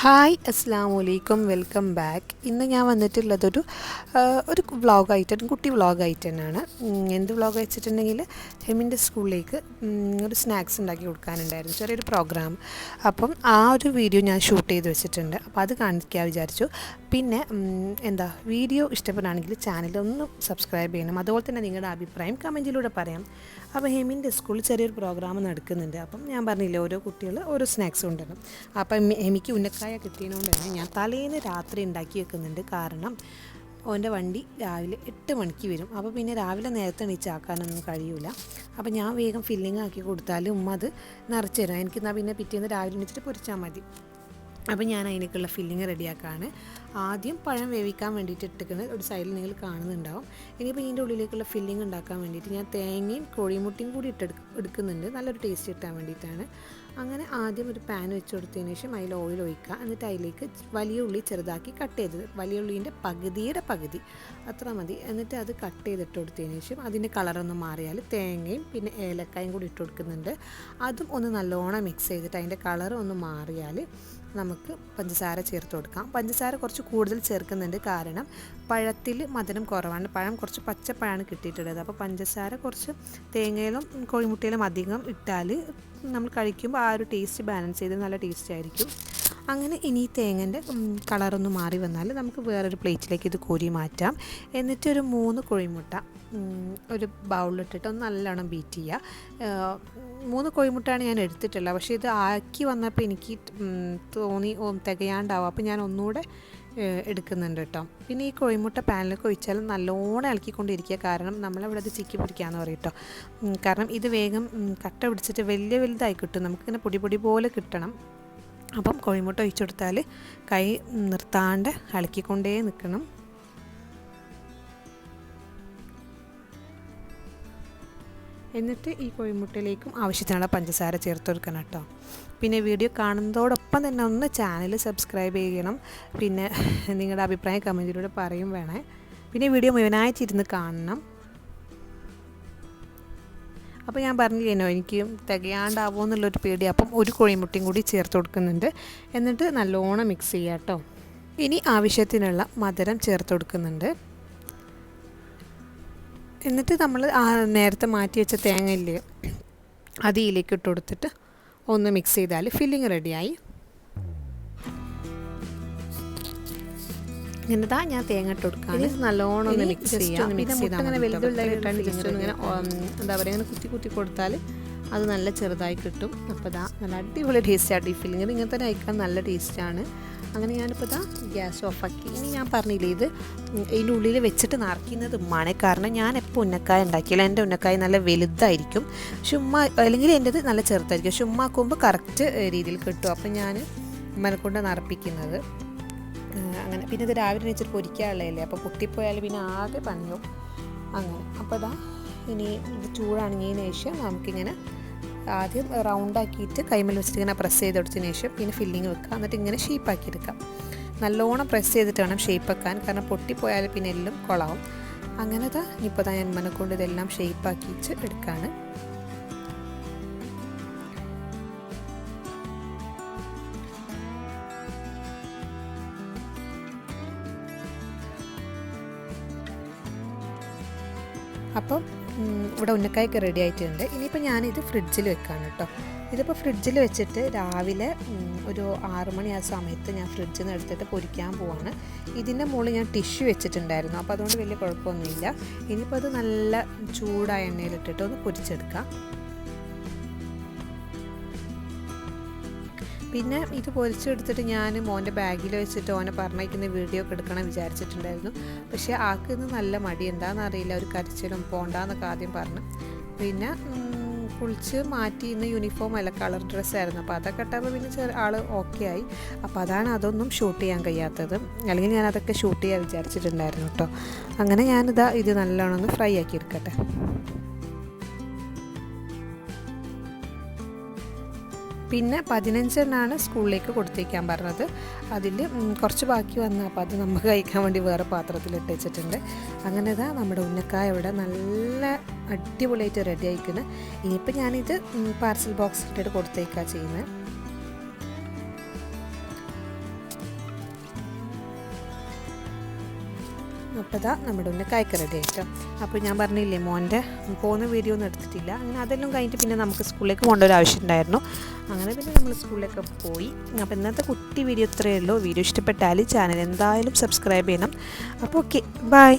Hi അസ്സാം വലൈക്കും welcome back. ഇന്ന് ഞാൻ വന്നിട്ടുള്ളതൊരു ആ, ഒരു വ്ളോഗായിട്ട് ഒരു കുട്ടി വ്ളോഗായിട്ട് തന്നെയാണ് ഉം, എന്ത് വ്ളോഗ് വെച്ചിട്ടുണ്ടെങ്കിൽ ഹെമിന്റെ സ്കൂളിലേക്ക് ഒരു സ്നാക്സ് ഉണ്ടാക്കി കൊടുക്കാനുണ്ടായിരുന്നു ചെറിയൊരു പ്രോഗ്രാം. അപ്പം ആ ഒരു വീഡിയോ ഞാൻ ഷൂട്ട് ചെയ്ത് വെച്ചിട്ടുണ്ട്. അപ്പോൾ അത് കാണിക്കാൻ വിചാരിച്ചു. പിന്നെ എന്താ വീഡിയോ ഇഷ്ടപ്പെടുകയാണെങ്കിൽ ചാനൽ ഒന്ന് സബ്സ്ക്രൈബ് ചെയ്യണം. അതുപോലെ തന്നെ നിങ്ങളുടെ അഭിപ്രായം കമന്റിലൂടെ പറയാം. അപ്പോൾ ഹെമിന്റെ സ്കൂളിൽ ചെറിയൊരു പ്രോഗ്രാം നടക്കുന്നുണ്ട്. അപ്പം ഞാൻ പറഞ്ഞില്ലേ ഓരോ കുട്ടികൾ ഓരോ സ്നാക്സ് കൊണ്ടുവരണം. അപ്പം ഹെമിക്ക് എമിക്ക് ഉന്നക്കായ കിട്ടിയതുകൊണ്ട് തന്നെ ഞാൻ തലേന്ന് രാത്രി ഉണ്ടാക്കി വെക്കുന്നുണ്ട്. കാരണം അവന്റെ വണ്ടി രാവിലെ എട്ട് മണിക്ക് വരും. അപ്പോൾ പിന്നെ രാവിലെ നേരത്തെ എണീച്ചാക്കാനൊന്നും കഴിയൂല. അപ്പോൾ ഞാൻ വേഗം ഫില്ലിംഗ് ആക്കി കൊടുത്താൽ ഉമ്മ അത് നിറച്ച് തരാം. എനിക്ക് എന്നാൽ പിന്നെ പിറ്റേന്ന് രാവിലെ എണീച്ചിട്ട് പൊരിച്ചാൽ മതി. അപ്പോൾ ഞാൻ അതിനേക്കുള്ള ഫില്ലിങ് റെഡിയാക്കാണ്. ആദ്യം പഴം വേവിക്കാൻ വേണ്ടിയിട്ട് ഇട്ടിരിക്കുന്നത് ഒരു സൈഡിൽ നിങ്ങൾ കാണുന്നുണ്ടാവും. ഇനിയിപ്പോൾ ഇതിന്റെ ഉള്ളിലേക്കുള്ള ഫില്ലിങ് ഉണ്ടാക്കാൻ വേണ്ടിയിട്ട് ഞാൻ തേങ്ങയും കോഴിമുട്ടയും കൂടി ഇട്ട് എടുക്കുന്നുണ്ട്. നല്ലൊരു ടേസ്റ്റ് കിട്ടാൻ വേണ്ടിയിട്ടാണ്. അങ്ങനെ ആദ്യം ഒരു പാൻ വെച്ച് കൊടുത്തതിന് ശേഷം അതിൽ ഓയിൽ ഒഴിക്കുക. എന്നിട്ട് അതിലേക്ക് വലിയ ഉള്ളി ചെറുതാക്കി കട്ട് ചെയ്തത്. വലിയ ഉള്ളീന്റെ പകുതിയുടെ പകുതി. അത്ര മതി. എന്നിട്ട് അത് കട്ട് ചെയ്തിട്ട് കൊടുത്തതിന് ശേഷം അതിന്റെ കളറൊന്ന് മാറിയാൽ തേങ്ങയും പിന്നെ ഏലക്കായും കൂടി ഇട്ട് കൊടുക്കുന്നുണ്ട്. അതും ഒന്ന് നല്ലോണം മിക്സ് ചെയ്തിട്ട് അതിന്റെ കളർ ഒന്ന് മാറിയാൽ നമുക്ക് പഞ്ചസാര ചേർത്ത് കൊടുക്കാം. പഞ്ചസാര കുറച്ച് കൂടുതൽ ചേർക്കുന്നുണ്ട് കാരണം പഴത്തിൽ മധുരം കുറവാണ്. പഴം കുറച്ച് പച്ചപ്പഴമാണ് കിട്ടിയിട്ടുള്ളത്. അപ്പോൾ പഞ്ചസാര കുറച്ച് തേങ്ങയിലും കോഴിമുട്ടയിലും അധികം ഇട്ടാൽ നമ്മൾ കഴിക്കുമ്പോൾ ആ ഒരു ടേസ്റ്റ് ബാലൻസ് ചെയ്ത് നല്ല ടേസ്റ്റ് ആയിരിക്കും. അങ്ങനെ ഇനി ഈ തേങ്ങന്റെ കളറൊന്ന് മാറി വന്നാൽ നമുക്ക് വേറൊരു പ്ലേറ്റിലേക്ക് ഇത് കോരി മാറ്റാം. എന്നിട്ട് ഒരു മൂന്ന് കോഴിമുട്ട ഒരു ബൗളിലിട്ടിട്ട് ഒന്ന് നല്ലോണം ബീറ്റ് ചെയ്യുക. മൂന്ന് കോഴിമുട്ടാണ് ഞാൻ എടുത്തിട്ടുള്ളത്. പക്ഷേ ഇത് ആക്കി വന്നപ്പോൾ എനിക്ക് തോന്നി തികയാണ്ടാവും. അപ്പോൾ ഞാൻ ഒന്നുകൂടെ എടുക്കുന്നുണ്ട് കേട്ടോ. പിന്നെ ഈ കോഴിമുട്ട പാനിലൊക്കെ ഒഴിച്ചാൽ നല്ലോണം ഇളക്കിക്കൊണ്ടിരിക്കുക. കാരണം നമ്മളിവിടെ അത് ചിക്കി പിടിക്കാന്ന് പറയും കേട്ടോ. കാരണം ഇത് വേഗം കട്ട പിടിച്ചിട്ട് വലിയ വലുതായി കിട്ടും. നമുക്കിങ്ങനെ പൊടി പൊടി പോലെ കിട്ടണം. അപ്പം കോഴിമുട്ട ഒഴിച്ചു കൊടുത്താൽ കൈ നിർത്താണ്ട് ഇളക്കിക്കൊണ്ടേ നിൽക്കണം. എന്നിട്ട് ഈ കോഴിമുട്ടയിലേക്കും ആവശ്യത്തിനുള്ള പഞ്ചസാര ചേർത്ത് കൊടുക്കണം കേട്ടോ. പിന്നെ വീഡിയോ കാണുന്നതോടൊപ്പം തന്നെ ഒന്ന് ചാനൽ സബ്സ്ക്രൈബ് ചെയ്യണം. പിന്നെ നിങ്ങളുടെ അഭിപ്രായം കമന്റിലൂടെ പറയും വേണേ. പിന്നെ വീഡിയോ മുഴുവനായിട്ടിരുന്ന് കാണണം. അപ്പോൾ ഞാൻ പറഞ്ഞില്ലേനോ എനിക്ക് തികയാണ്ടാവോ എന്നുള്ളൊരു പേടി. അപ്പം ഒരു കോഴിമുട്ടയും കൂടി ചേർത്ത് കൊടുക്കുന്നുണ്ട്. എന്നിട്ട് നല്ലോണം മിക്സ് ചെയ്യാം കേട്ടോ. ഇനി ആവശ്യത്തിനുള്ള മധുരം ചേർത്ത് കൊടുക്കുന്നുണ്ട്. എന്നിട്ട് നമ്മൾ ആ നേരത്തെ മാറ്റി വെച്ച തേങ്ങ ഇല്ലേ അത് ഇതിലേക്ക് ഇട്ട് കൊടുത്തിട്ട് ഒന്ന് മിക്സ് ചെയ്താൽ ഫില്ലിങ് റെഡിയായി എന്നിട്ടാ ഞാൻ തേങ്ങ ഇട്ട് കൊടുക്കാം. നല്ലോണം ഒന്ന് മിക്സ് ചെയ്യാം. ഇങ്ങനെ വലുതുള്ളതായിട്ടാണ് ജസ്റ്റ് ഇങ്ങനെ എന്താ പറയുക ഇങ്ങനെ കുത്തി കുത്തി കൊടുത്താൽ അത് നല്ല ചെറുതായി കിട്ടും. അപ്പോൾ ഇതാ നല്ല അടിപൊളി ടേസ്റ്റാണ് ഈ ഫില്ലിങ് ഇങ്ങനെ തന്നെ കഴിക്കാൻ നല്ല ടേസ്റ്റാണ് അങ്ങനെ ഞാനിപ്പോൾ ഇതാ ഗ്യാസ് ഓഫാക്കി. ഇനി ഞാൻ പറഞ്ഞില്ലേ ഇത് ഇതിന്റെ ഉള്ളിൽ വെച്ചിട്ട് നിറയ്ക്കുന്നത് ഉമ്മാണ് കാരണം ഞാൻ എപ്പോൾ ഉന്നക്കായ ഉണ്ടാക്കിയില്ല എന്റെ ഉന്നക്കായ നല്ല വലുതായിരിക്കും. ചുമ്മാ അല്ലെങ്കിൽ എന്റെത് നല്ല ചെറുതായിരിക്കും. ചുമ്മാക്കുമ്പോൾ കറക്റ്റ് രീതിയിൽ കിട്ടും. അപ്പം ഞാൻ ഉമ്മനെ കൊണ്ട് നിറപ്പിക്കുന്നത് അങ്ങനെ. പിന്നെ ഇത് രാവിലെ വെച്ചിട്ട് പൊരിക്കാനുള്ളതല്ലേ? അപ്പോൾ പൊട്ടിപ്പോയാൽ പിന്നെ ആകെ പണിയും. അങ്ങനെ. അപ്പോൾ ഇതാ ഇനി ഇത് ചൂടാണെങ്കിൽ ശേഷം നമുക്കിങ്ങനെ ആദ്യം റൗണ്ടാക്കിയിട്ട് കൈമൽ വെച്ചിട്ട് ഇങ്ങനെ പ്രസ് ചെയ്ത് കൊടുത്തതിന് ശേഷം പിന്നെ ഫില്ലിങ് വെക്കുക. എന്നിട്ട് ഇങ്ങനെ ഷേപ്പാക്കി എടുക്കാം നല്ലോണം പ്രസ് ചെയ്തിട്ട് വേണം ഷേപ്പ് വെക്കാൻ. കാരണം പൊട്ടിപ്പോയാൽ പിന്നെ എല്ലാം കൊളാവും. അങ്ങനെ താ ഇനിയിപ്പോൾ താ ഞാൻ മനെ കൊണ്ട് ഇതെല്ലാം ഷേപ്പാക്കിയിട്ട് എടുക്കുകയാണ് അപ്പം ഇവിടെ ഉന്നക്കായൊക്കെ റെഡി ആയിട്ടുണ്ട്. ഇനിയിപ്പോൾ ഞാനിത് ഫ്രിഡ്ജിൽ വെക്കാണ് കേട്ടോ. ഇതിപ്പോൾ ഫ്രിഡ്ജിൽ വെച്ചിട്ട് രാവിലെ ഒരു ആറ് മണി ആ സമയത്ത് ഞാൻ ഫ്രിഡ്ജിൽ നിന്ന് എടുത്തിട്ട് പൊരിക്കാൻ പോവാണ്. ഇതിന്റെ മുകളിൽ ഞാൻ ടിഷ്യൂ വെച്ചിട്ടുണ്ടായിരുന്നു. അപ്പോൾ അതുകൊണ്ട് വലിയ കുഴപ്പമൊന്നുമില്ല. ഇനിയിപ്പോൾ അത് നല്ല ചൂടായ എണ്ണയിലിട്ടിട്ട് ഒന്ന് പൊരിച്ചെടുക്കാം. പിന്നെ ഇത് പൊരിച്ചെടുത്തിട്ട് ഞാൻ മോന്റെ ബാഗിൽ വെച്ചിട്ട് ഓനെ പറഞ്ഞയക്കുന്ന വീഡിയോ ഒക്കെ എടുക്കണം വിചാരിച്ചിട്ടുണ്ടായിരുന്നു. പക്ഷേ ആൾക്ക് ഇന്ന് നല്ല മടി. എന്താണെന്ന് അറിയില്ല. ഒരു കരച്ചിലും പോണ്ടാന്നൊക്കെ ആദ്യം പറഞ്ഞു. പിന്നെ കുളിച്ച് മാറ്റി ഇന്ന് യൂണിഫോം അല്ല കളർ ഡ്രസ്സായിരുന്നു അപ്പോൾ അതൊക്കെ ഇട്ടപ്പോൾ പിന്നെ ചെറിയ ആൾ ഓക്കെ ആയി. അപ്പോൾ അതാണ് അതൊന്നും ഷൂട്ട് ചെയ്യാൻ കഴിയാത്തത്. അല്ലെങ്കിൽ ഞാൻ അതൊക്കെ ഷൂട്ട് ചെയ്യാൻ വിചാരിച്ചിട്ടുണ്ടായിരുന്നു കേട്ടോ. അങ്ങനെ ഞാനിതാ ഇത് നല്ലോണം ഒന്ന് ഫ്രൈ ആക്കി എടുക്കട്ടെ. പിന്നെ പതിനഞ്ചെണ്ണാണ് സ്കൂളിലേക്ക് കൊടുത്തേക്കാൻ പറഞ്ഞത്. അതിൽ കുറച്ച് ബാക്കി വന്ന അപ്പോൾ അത് നമുക്ക് കഴിക്കാൻ വേണ്ടി വേറെ പാത്രത്തിൽ ഇട്ട് വെച്ചിട്ടുണ്ട്. അങ്ങനെ ഇതാ നമ്മുടെ ഉന്നക്കായ ഇവിടെ നല്ല അടിപൊളിയായിട്ട് റെഡി ആയിക്കുന്നത് ഇനിയിപ്പോൾ ഞാനിത് പാർസൽ ബോക്സ് ഇട്ടിട്ട് കൊടുത്തേക്കാ ചെയ്യുന്നത് അപ്പോൾ ഇതാ നമ്മുടെ ഒന്ന് കയക്ക് റെഡി ആയിട്ടോ. അപ്പോൾ ഞാൻ പറഞ്ഞില്ലേ മോന്റെ പോകുന്ന വീഡിയോ ഒന്നും എടുത്തിട്ടില്ല. അങ്ങനെ അതെല്ലാം കഴിഞ്ഞിട്ട് പിന്നെ നമുക്ക് സ്കൂളിലേക്ക് പോകേണ്ട ഒരു ആവശ്യം ഉണ്ടായിരുന്നു. അങ്ങനെ പിന്നെ നമ്മൾ സ്കൂളിലൊക്കെ പോയി. അപ്പോൾ ഇന്നത്തെ കുട്ടി വീഡിയോ ഇത്രയേ ഉള്ളൂ. വീഡിയോ ഇഷ്ടപ്പെട്ടാൽ ചാനൽ എന്തായാലും സബ്സ്ക്രൈബ് ചെയ്യണം. അപ്പോൾ ഓക്കെ ബൈ.